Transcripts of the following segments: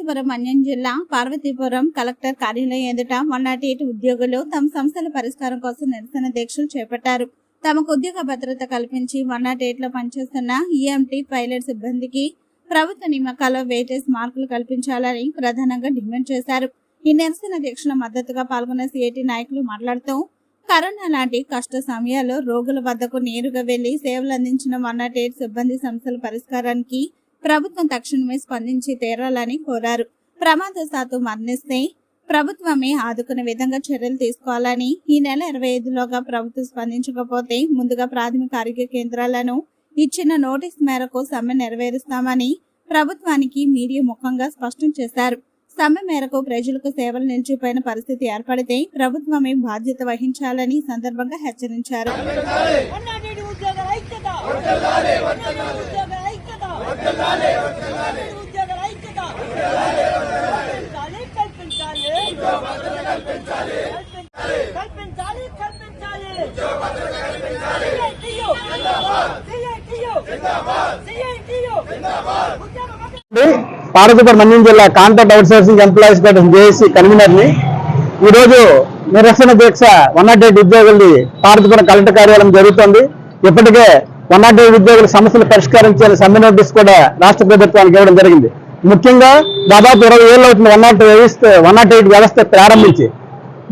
పార్వతీపురం మన్యం జిల్లా పార్వతీపురం కలెక్టర్ కార్యాలయం ఎదుట వన్ నాట్ ఎయిట్ ఉద్యోగులు తమ సంస్థల పరిష్కారం కోసం నిరసన దీక్షలు చేపట్టారు. తమకు ఉద్యోగ భద్రత కల్పించి వన్ నాట్ ఎయిట్లో పనిచేస్తున్న ఈఎంటీ పైలట్ సిబ్బందికి ప్రభుత్వ నియామకాల్లో వెయిటేజ్ మార్కులు కల్పించాలని ప్రధానంగా డిమాండ్ చేశారు. ఈ నిరసన దీక్షల మద్దతుగా పాల్గొన్న సిఐటి నాయకులు మాట్లాడుతూ కరోనా లాంటి కష్ట సమయాల్లో రోగుల వద్దకు నేరుగా వెళ్ళి సేవలు అందించిన వన్ నాట్ ఎయిట్ సిబ్బంది సమస్యల పరిష్కారానికి ప్రభుత్వం తక్షణమే స్పందించి తీరాలని కోరారు. ప్రమాదశాత్తు మరణిస్తే ప్రభుత్వమే ఆదుకునే విధంగా చర్యలు తీసుకోవాలని ఈ నెల ఇరవై ఐదులోగా ప్రభుత్వం స్పందించకపోతే ముందుగా ప్రాథమిక ఆరోగ్య కేంద్రాలను ఇచ్చిన నోటీస్ మేరకు సమ్మె నెరవేరుస్తామని ప్రభుత్వానికి మీడియా ముఖంగా స్పష్టం చేశారు. సమ్మె మేరకు ప్రజలకు సేవలు నిలిచిపోయిన పరిస్థితి ఏర్పడితే ప్రభుత్వమే బాధ్యత వహించాలని సందర్భంగా హెచ్చరించారు అన్నాడేడు ఉద్యోగాల ఐక్యత ఉద్యోగాల ఐక్యత ఉద్యోగాల ఐక్యత కల్పించాలి కల్పించాలి కల్పించాలి కల్పించాలి CITU. CITU. CITU. ఉద్యోగ భద్రత పార్వతీపురం మన్యం జిల్లా contract out sourcing employees federation JAC కన్వీనర్ని ఈ రోజు నిరసన దీక్ష వన్ నాట్ ఎయిట్ ఉద్యోగుల్ని పార్వతీపురం కలెక్టర్ కార్యాలయం జరుగుతోంది. ఇప్పటికే వన్ నాట్ ఎయిట్ ఉద్యోగుల సమస్యలు పరిష్కరించాలని సమ్మె నోటీస్ కూడా రాష్ట్ర ప్రభుత్వానికి ఇవ్వడం జరిగింది. ముఖ్యంగా దాదాపు ఇరవై ఏళ్ళు అవుతుంది వన్ నాట్ వ్యవస్థ వన్ నాట్ ఎయిట్ వ్యవస్థ ప్రారంభించి.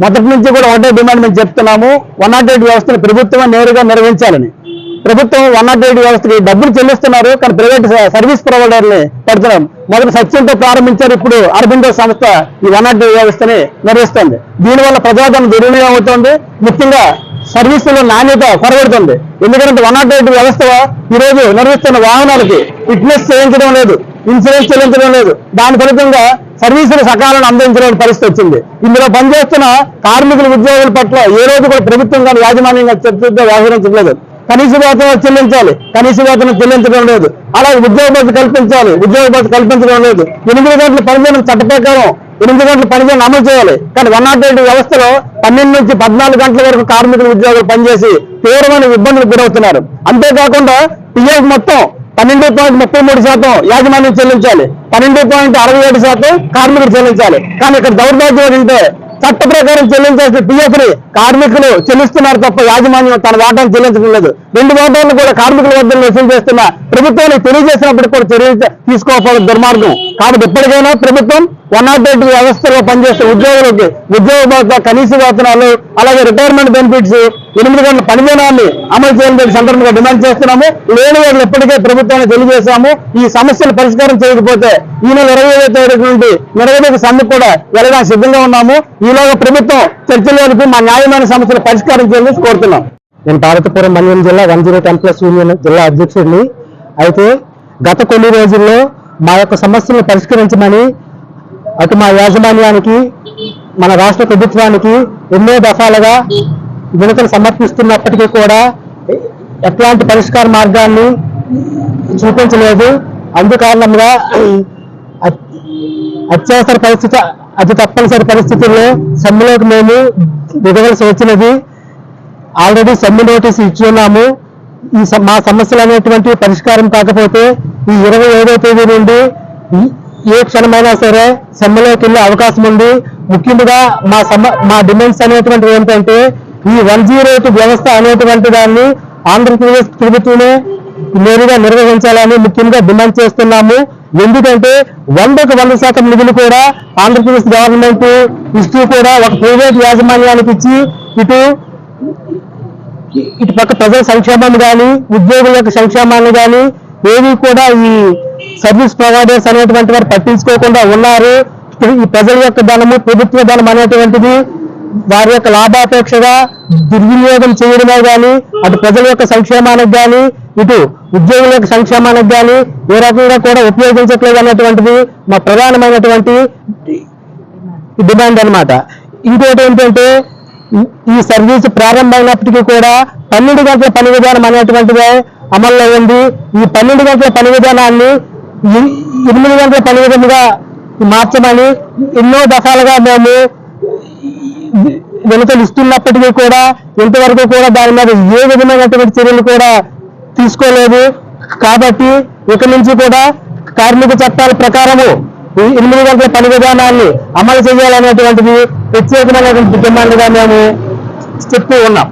మొదటి నుంచి కూడా ఒకటే డిమాండ్ మేము చెప్తున్నాము. వన్ నాట్ ఎయిట్ వ్యవస్థను ప్రభుత్వం నేరుగా నిర్వహించాలని. ప్రభుత్వం వన్ నాట్ ఎయిట్ వ్యవస్థకి డబ్బులు చెల్లిస్తున్నారు కానీ ప్రైవేట్ సర్వీస్ ప్రొవైడర్ని పెడుతున్నారు మొదటి సత్యంతో ప్రారంభించారు ఇప్పుడు అరబిందో సంస్థ ఈ వన్ నాట్ ఎయిట్ వ్యవస్థని నిర్వహిస్తుంది. దీనివల్ల ప్రజాధనం దుర్వినియోగం అవుతుంది. ముఖ్యంగా సర్వీసుల నాణ్యత కొరబడుతుంది ఎందుకంటే వన్ నాట్ ఎయిట్ వ్యవస్థ ఈ రోజు నిర్వహిస్తున్న వాహనాలకి ఫిట్నెస్ చేయించడం లేదు. ఇన్సూరెన్స్ చెల్లించడం లేదు. దాని ఫలితంగా సర్వీసులు సకాలను అందించలేని పరిస్థితి వచ్చింది. ఇందులో పనిచేస్తున్న కార్మికుల ఉద్యోగుల పట్ల ఏ రోజు కూడా ప్రభుత్వం కానీ యాజమాన్యంగా చర్చతో వ్యవహరించలేదు కనీస వేతనం చెల్లించాలి. కనీస వేతనం చెల్లించడం లేదు. అలాగే ఉద్యోగ భద్రత కల్పించాలి. ఉద్యోగ భద్రత కల్పించడం లేదు. ఎనిమిది గంటల పనిచేయడం చట్ట ప్రకారం ఎనిమిది గంటల పనిచేయడం అమలు చేయాలి. కానీ వన్ నాట్ ఎయిట్ వ్యవస్థలో పన్నెండు నుంచి పద్నాలుగు గంటల వరకు కార్మికులు ఉద్యోగులు పనిచేసి తీవ్రమైన ఇబ్బందులకు గురవుతున్నారు. అంతేకాకుండా పిఎఫ్ మొత్తం పన్నెండు పాయింట్ ముప్పై మూడు శాతం యాజమాన్యం చెల్లించాలి. పన్నెండు పాయింట్ అరవై ఏడు శాతం కార్మికులు చెల్లించాలి. కానీ ఇక్కడ దౌర్భాగ్యం ఏంటంటే చట్ట ప్రకారం చెల్లించాల్సిన పిఎఫ్ని కార్మికులు చెల్లిస్తున్నారు తప్ప యాజమాన్యం తన వాటాను చెల్లించడం లేదు. రెండు వాటాలను కూడా కార్మికుల వద్ద వసూలు చేస్తున్న ప్రభుత్వానికి తెలియజేసినప్పటికీ కూడా చర్య తీసుకోకపోవడం దుర్మార్గం. కాబట్టి ఇప్పటికైనా ప్రభుత్వం వన్ నాట్ ఎయిట్ వ్యవస్థలో పనిచేసే ఉద్యోగులకి ఉద్యోగ భద్రత కనీస వేతనాలు అలాగే రిటైర్మెంట్ బెనిఫిట్స్ ఎనిమిది గంటల పనిదినాన్ని అమలు చేయాలని సందర్భంగా డిమాండ్ చేస్తున్నాము. లేని వాళ్ళు ఇప్పటికే ప్రభుత్వాన్ని తెలియజేశాము. ఈ సమస్యలు పరిష్కారం చేయకపోతే ఈ నెల ఇరవై ఐదో తేదీ నుండి నిరవధిక సమ్మె కూడా వెళ్ళడానికి సిద్ధంగా ఉన్నాము. ఈలోగా ప్రభుత్వం చర్చలు జరిపి మా న్యాయమైన సమస్యలు పరిష్కారం చేయాలని కోరుతున్నాం. నేను పార్వతీపురం మన్యం జిల్లా one zero ten plus union జిల్లా అధ్యక్షుడిని. అయితే గత కొన్ని రోజుల్లో మా యొక్క సమస్యలను పరిష్కరించమని అటు మా యాజమాన్యానికి మన రాష్ట్ర ప్రభుత్వానికి ఎన్నో దఫాలుగా వినతులు సమర్పిస్తున్నప్పటికీ కూడా ఎట్లాంటి పరిష్కార మార్గాన్ని చూపించలేదు. అందుకారణంగా అత్యవసర పరిస్థితి అతి తప్పనిసరి పరిస్థితుల్లో సమ్మెలోకి మేము దిగవలసి వచ్చినది. ఆల్రెడీ సమ్మె నోటీస్ ఇచ్చి ఉన్నాము. ఈ స- మా సమస్యలు అనేటువంటి పరిష్కారం కాకపోతే ఈ ఇరవై ఏడో తేదీ నుండి ఏ క్షణమైనా సరే సమ్మెలోకి వెళ్ళే అవకాశం ఉంది. ముఖ్యంగా మా సమ మా డిమాండ్స్ అనేటువంటివి ఏంటంటే ఈ వన్ జీరో వ్యవస్థ అనేటువంటి దాన్ని ఆంధ్రప్రదేశ్ ప్రభుత్వమే నేరుగా నిర్వహించాలని ముఖ్యంగా డిమాండ్ చేస్తున్నాము. ఎందుకంటే వందకు వంద శాతం నిధులు కూడా ఆంధ్రప్రదేశ్ గవర్నమెంట్ ఇస్తూ కూడా ఒక ప్రైవేట్ యాజమాన్యానికి ఇచ్చి ఇటు ఇటు పక్క ప్రజల సంక్షేమాన్ని కానీ ఉద్యోగుల యొక్క సంక్షేమాన్ని కానీ ఏవి కూడా ఈ సర్వీస్ ప్రొవైడర్స్ అనేటువంటి వారు పట్టించుకోకుండా ఉన్నారు. ఈ ప్రజల యొక్క ధనము ప్రభుత్వ ధనం అనేటువంటిది వారి యొక్క లాభాపేక్షగా దుర్వినియోగం చేయడమే కానీ అటు ప్రజల యొక్క సంక్షేమానికి కానీ ఇటు ఉద్యోగుల యొక్క సంక్షేమానికి కానీ ఏ రకంగా కూడా ఉపయోగించట్లేదు అనేటువంటిది మా ప్రధానమైనటువంటి డిమాండ్ అన్నమాట. ఇంకోటి ఏంటంటే ఈ- సర్వీస్ ప్రారంభమైనప్పటికీ కూడా పన్నెండు గంటల పని విధానం అనేటువంటిదే అమల్లో ఉంది. ఈ పన్నెండు గంటల పని విధానాన్ని ఎనిమిది గంటల పని మార్చమని ఎన్నో దఫాలుగా మేము వెనుకలిస్తున్నప్పటికీ ఇస్తున్నప్పటికీ కూడా ఇంతవరకు కూడా దాని మీద ఏ విధమైనటువంటి చర్యలు కూడా తీసుకోలేదు. కాబట్టి ఇక నుంచి కూడా కార్మిక చట్టాల ప్రకారము ఎనిమిది గంటల పని విధానాన్ని అమలు చేయాలనేటువంటిది ప్రత్యేకమైనటువంటి డిమాండ్గా మేము చెప్తూ ఉన్నాం.